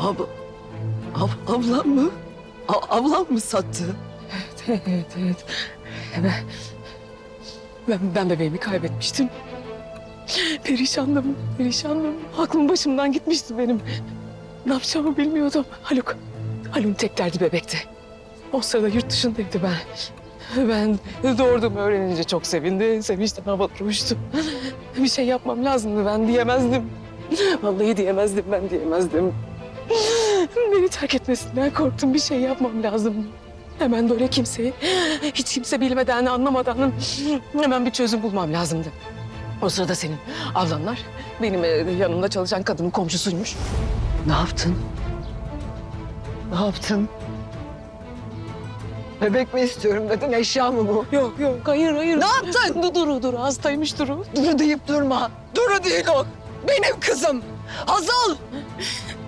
Ab, ab, ablam mı? A- ablam mı sattı? Evet, evet. Ben, ben, ben bebeğimi kaybetmiştim. Perişandım, perişandım. Aklım başımdan gitmişti benim. Ne yapacağımı bilmiyordum. Haluk, Haluk'un tek derdi bebekti. O sırada yurt dışındaydı ben. Ben doğurduğumu öğrenince çok sevindi. Sevinçten havalara uçtu. Bir şey yapmam lazımdı ben diyemezdim. Vallahi diyemezdim ben diyemezdim. Beni terk etmesinden korktum. Bir şey yapmam lazım. Hemen böyle kimseyi, hiç kimse bilmeden, anlamadan hemen bir çözüm bulmam lazımdı. O sırada senin ablanlar benim e, yanımda çalışan kadının komşusuymuş. Ne yaptın? Ne yaptın? Bebek mi istiyorum dedin, eşya mı bu? Yok yok, hayır hayır. Ne yaptın? Du- Duru, Duru, hastaymış Duru. Duru deyip durma. Duru değil o. Benim kızım. Hazal.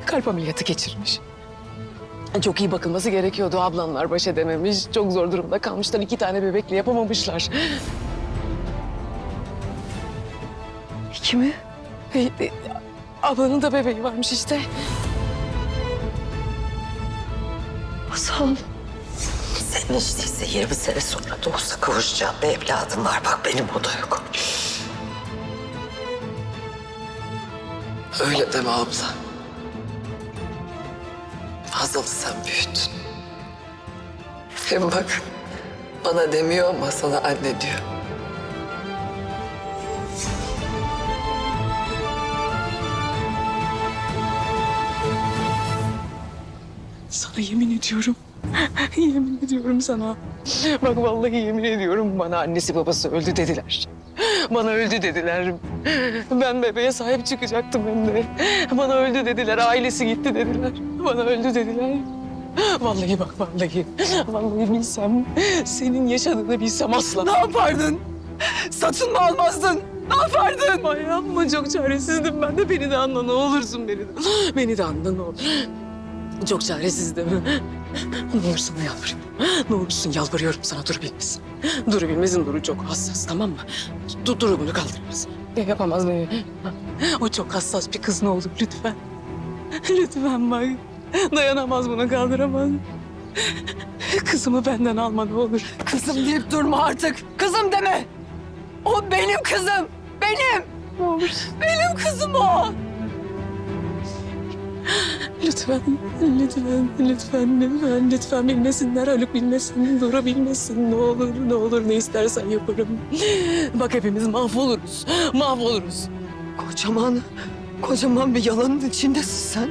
Kalp ameliyatı geçirmiş. Çok iyi bakılması gerekiyordu. Ablanlar baş edememiş. Çok zor durumda kalmışlar. İki tane bebekle yapamamışlar. İki mi? Ablanın da bebeği varmış işte. Hazal. Senin hiç değilse 20 sene sonra doğsa kavuşacağım bir evladım var. Bak benim o da yok. Öyle deme abla. Hazal'ı sen büyüttün. Hem bak bana demiyor ama sana anne diyor. Sana yemin ediyorum. yemin ediyorum sana. Bak vallahi yemin ediyorum bana annesi babası öldü dediler. Bana öldü dediler. Ben bebeğe sahip çıkacaktım hem de. Bana öldü dediler. Ailesi gitti dediler. Bana öldü dediler. Vallahi bak vallahi. Vallahi bilsem senin yaşadığını bilsem asla. Ne yapardın? Satın mı almazdın? Ne yapardın? Ay yapma çok çaresizdim ben de beni de anla ne olursun beni de. Beni de anla ne olur. Çok çaresizdim. Ne olur sana yalvarıyorum. Ne olursun yalvarıyorum sana dur bilmesin. Dur bilmesin Duru çok hassas tamam mı? Dur Duru bunu kaldıramaz. Ya Yapamaz beni. O çok hassas bir kız ne olur lütfen. Lütfen bak. Dayanamaz bunu kaldıramaz. Kızımı benden alma ne olur. Kızım deyip durma artık. Kızım deme. O benim kızım. Benim. Ne olur. Benim kızım o. Lütfen, lütfen, lütfen, lütfen, lütfen bilmesinler. Haluk bilmesin, Duru bilmesin. Ne olur, ne olur ne istersen yaparım. Bak hepimiz mahvoluruz, mahvoluruz. Kocaman, kocaman bir yalanın içindesin sen.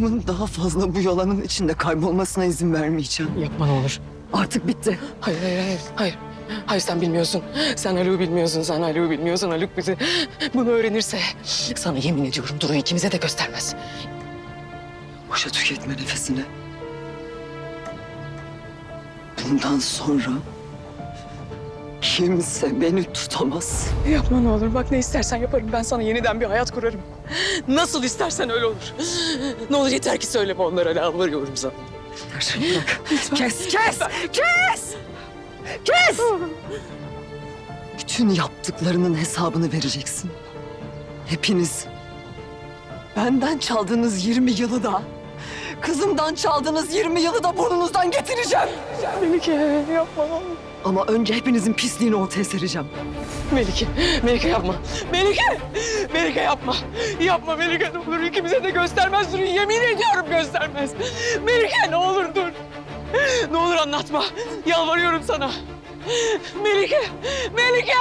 Kızımın daha fazla bu yalanın içinde kaybolmasına izin vermeyeceğim. Yapma ne olur. Artık bitti. Hayır, hayır, hayır, hayır. Hayır sen bilmiyorsun. Sen Haluk'u bilmiyorsun, sen Haluk'u bilmiyorsun. Haluk bizi bunu öğrenirse sana yemin ediyorum Duru'yu ikimize de göstermez. Boşa tüketme nefesini. Bundan sonra kimse beni tutamaz. Yapma ne olur. Bak ne istersen yaparım. Ben sana yeniden bir hayat kurarım. Nasıl istersen öyle olur. Ne olur yeter ki söyleme onlara. Yalvarıyorum sana. Bırak. Kes, kes, kes! Kes! Bütün yaptıklarının hesabını vereceksin. Hepiniz. Benden çaldığınız 20 yılı da, kızımdan çaldığınız 20 yılı da burnunuzdan getireceğim. Melike yapma. Ama önce hepinizin pisliğini ortaya sereceğim. Melike, Melike yapma. Melike, Melike yapma. Yapma Melike ne olur ikimize de göstermez dur. Yemin ediyorum göstermez. Melike ne olur dur. Ne olur anlatma. Yalvarıyorum sana. Melike, Melike.